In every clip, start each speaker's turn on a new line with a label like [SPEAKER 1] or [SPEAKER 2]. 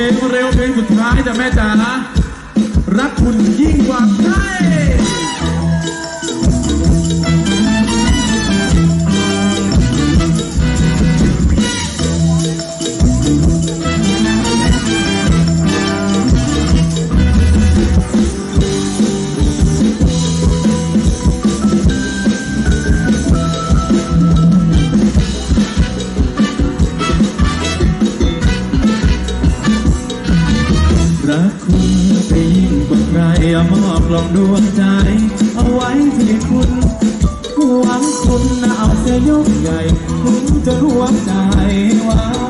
[SPEAKER 1] ลงเร็วเพลงสุดท้ายจ้ะแม่จ๋ารักคุณยิ่งกว่าใคร ลองดวงใจ เอาไว้ที่คุณหวังคุณนะเอาเสียยกใหญ่ คุณจะรวมใจไว้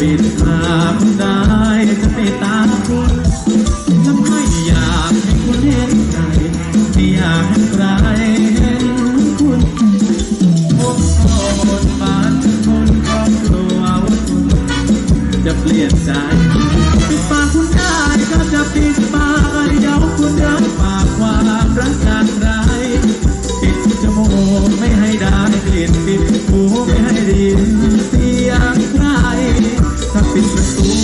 [SPEAKER 1] ปิดทางได้จะไปตามคุณและไม่อยากให้คุณเห็นใจไม่อยากให้ใครเห็นคุณผมขอบนบานคนครอบครัวว่าคุณจะเปลี่ยนใจ ถ้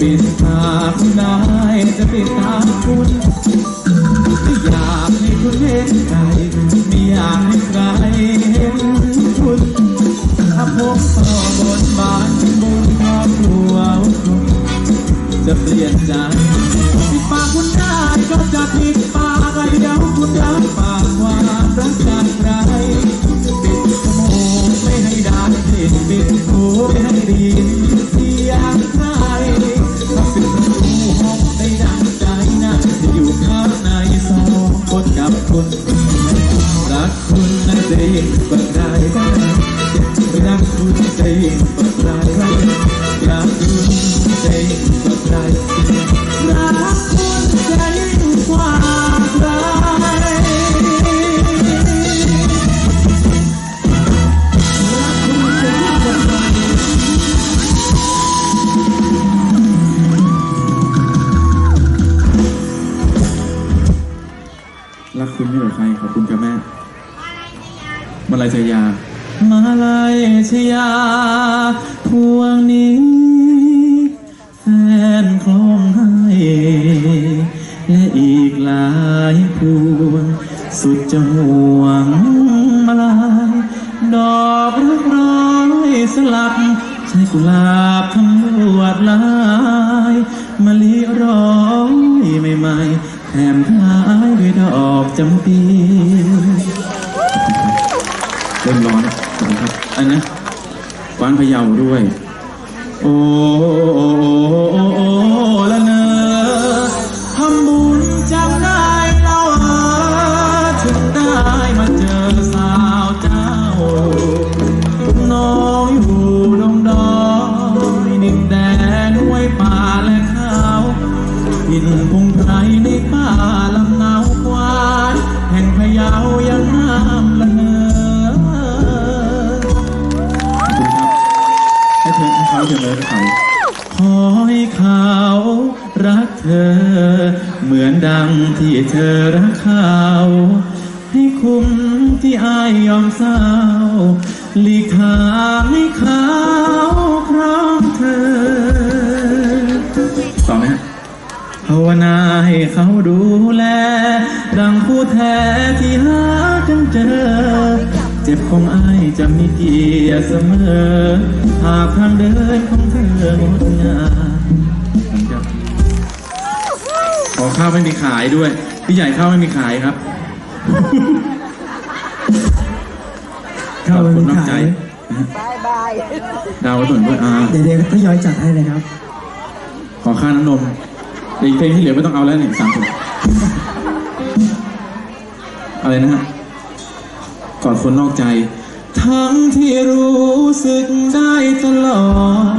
[SPEAKER 1] ปิดทางได้จะปิดทางคุณไม่อยากให้คุณเห็นใครไม่อยากให้ใครเห็นคุณถ้าผมต่อบนบานบนครอบครัวคุณจะเปลี่ยนใจ คุ มาลายชยา มาลายชยา พวงนี้แฟนคล้องให้ และอีกหลายพวง สุดจะห่วงมาลาย ดอกรักร้อยสลับใช้กุหลาบทำลวดลายมะลิร้อยใหม่ๆแถมท้ายด้วยดอกจำปี เริ่มร้อนขอบคุณครับอันนะกวานพะเยาด้วย โอ้โอ้โอ้ละเนอทำบุญจำได้เราถึงได้มาเจอสาวเจ้า น้อยหูดงดอยดินแดนห้วยป่าและเขาหินพงไพรในป่าลำเนาควายแห่งพะเยา ไม่เจริญเขาอให้เขารักเธอ เหมือนดังที่เธอรักเขาให้คุ้มที่อายยอมเศร้าหลีกทางให้เขาครองเธอต่อไหมฮะภาวนาให้เขาดูแล ดังผู้แท้ที่หากันเจอ จ็บของไอายจะมีเกียรติเสมอ หากทางเดินของเธองดงามขอข้าวไม่มีขายด้วย พี่ใหญ่ข้าวไม่มีขายครับ
[SPEAKER 2] ข้าวมัน
[SPEAKER 1] ขอบคุณนอก
[SPEAKER 2] ขา
[SPEAKER 1] ใจ
[SPEAKER 2] ย
[SPEAKER 3] บายบาย
[SPEAKER 1] ดาวไว้ก่อนด้วยอ่า
[SPEAKER 2] เดี๋ยวเดี๋ยวทยอยจัดให้เลยครับ
[SPEAKER 1] ขอค่าน้ำนมเดี๋ยวอีกเพลงที่เหลือไม่ต้องเอาแล้วเนี่ยสามคนอะไรนะฮะ ก่อนคนนอกใจ ทั้งที่รู้สึกได้ตลอด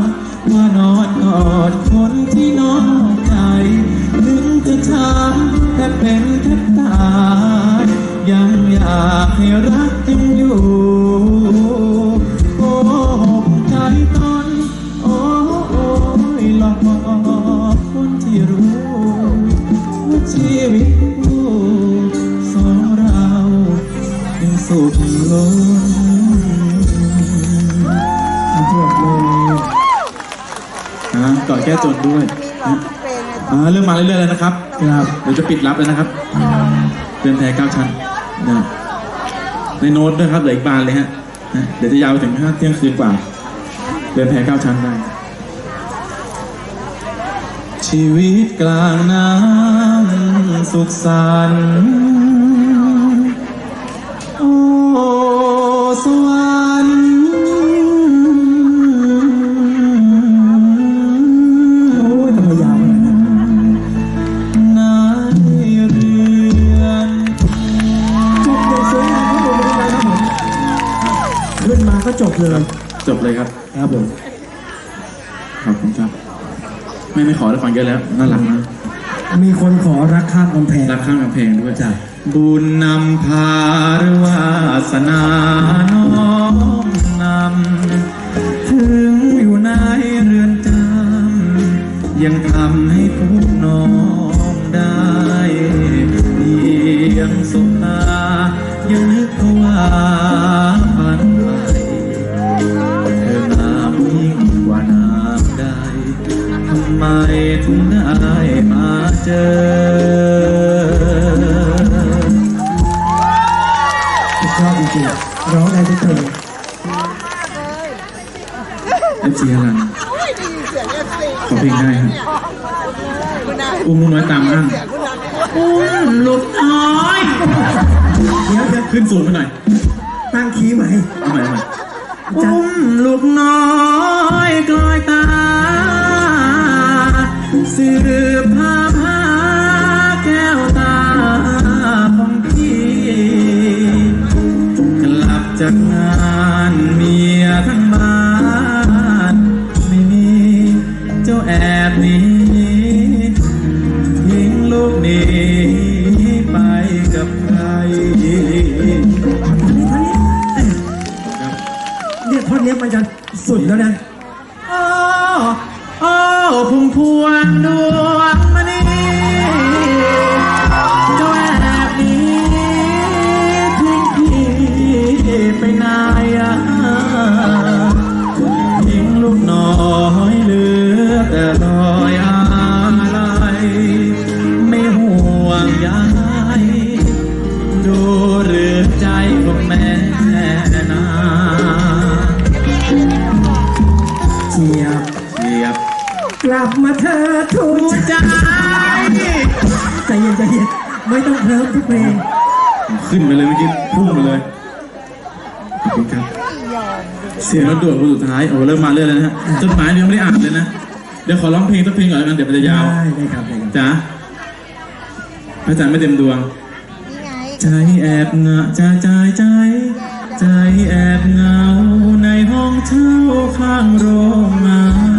[SPEAKER 1] ว่านอนกอดคนที่นอน สุขล้น
[SPEAKER 2] เอาจวดเลย
[SPEAKER 1] นะก่อนแก้จนด้วย
[SPEAKER 3] มีร้องทุกเพลงไง
[SPEAKER 1] อ่าเริ่มมาเรื่อยๆแล้วนะครับ
[SPEAKER 2] ครับ
[SPEAKER 1] เดี๋ยวจะปิดรับเลยนะครับเรือนแพเก้าชั้นนะในโน้ตด้วยครับเหลืออีกบานเลยฮะนะเดี๋ยวจะยาวถึงห้าเที่ยงคืนกว่าเรือนแพเก้าชั้นได้ชีวิตกลางน้ำสุขสันต์ สวรรค์
[SPEAKER 2] โอ้ยทำไมยาวขนาดนั้น
[SPEAKER 1] นายเรือน
[SPEAKER 2] จบอย่างสวยงามครับผมไม่ได้ครับผมขึ้นมาก็จบเลย
[SPEAKER 1] จบเลยครับ
[SPEAKER 2] ครับผม
[SPEAKER 1] ขอบคุณครับ ไม่ไม่ขอแล้วฟังเยอะแล้วน่ารักมาก
[SPEAKER 2] มีคนขอรักข้ามกำแพง
[SPEAKER 1] รักข้างกำแพงด้วย
[SPEAKER 2] จ้ะ
[SPEAKER 1] บุญนำพาหรือวาสนาน้อมนำ ถึงอยู่ในเรือนจำยังทำ สุด
[SPEAKER 2] ยอดจริงๆร้องได้ทุกเพลง
[SPEAKER 1] เอฟซีอลัน
[SPEAKER 3] โอ้ยได้ยินเสียงเอฟซี
[SPEAKER 1] ขอเพลงได้ครับ
[SPEAKER 3] คุณนาย
[SPEAKER 1] อุ้มลูกน้อยตามนั่ง
[SPEAKER 3] เสียงคุณนาย
[SPEAKER 1] อุ้มลูกน้อย
[SPEAKER 2] เดี๋ยวเดี๋ยว
[SPEAKER 1] ขึ้นสูงไปหน่อย
[SPEAKER 2] ตั้งคีย์ใหม่
[SPEAKER 1] เอาใหม่เอาใหม่อุ้มลูกน้อยกลอยตาสืบพา จากงานเมียทั้งบ้านไม่มีเจ้าแอบหนี้ทิ้งลูกหนี้ไปกับใคร
[SPEAKER 2] เนี่ยท่อนนี้มันจะสุดแล้วนะ
[SPEAKER 1] ไม่
[SPEAKER 2] ต้องเพิ่มทุกเพลง
[SPEAKER 1] ขึ้นไปเลยเมื่อกี้พุ่งไปเลยขอบคุณครับเสียงรถด่วนคนสุดท้ายโอ้เริ่มมาเรื่อยแล้วนะฮะจดหมายยังไม่ได้อ่านเลยนะเดี๋ยวขอร้องเพลงสักเพลงก่อนแล้วกันเดี๋ยวมันจะยาว
[SPEAKER 2] ได้ได้ครับได้ครับ
[SPEAKER 1] จ๋าพระจันทร์ไม่เต็มดวง
[SPEAKER 3] นี่ไง
[SPEAKER 1] ใจแอบเหงาใจใจใจ ใจแอบเหงาในห้องเช่าข้างโรงงาน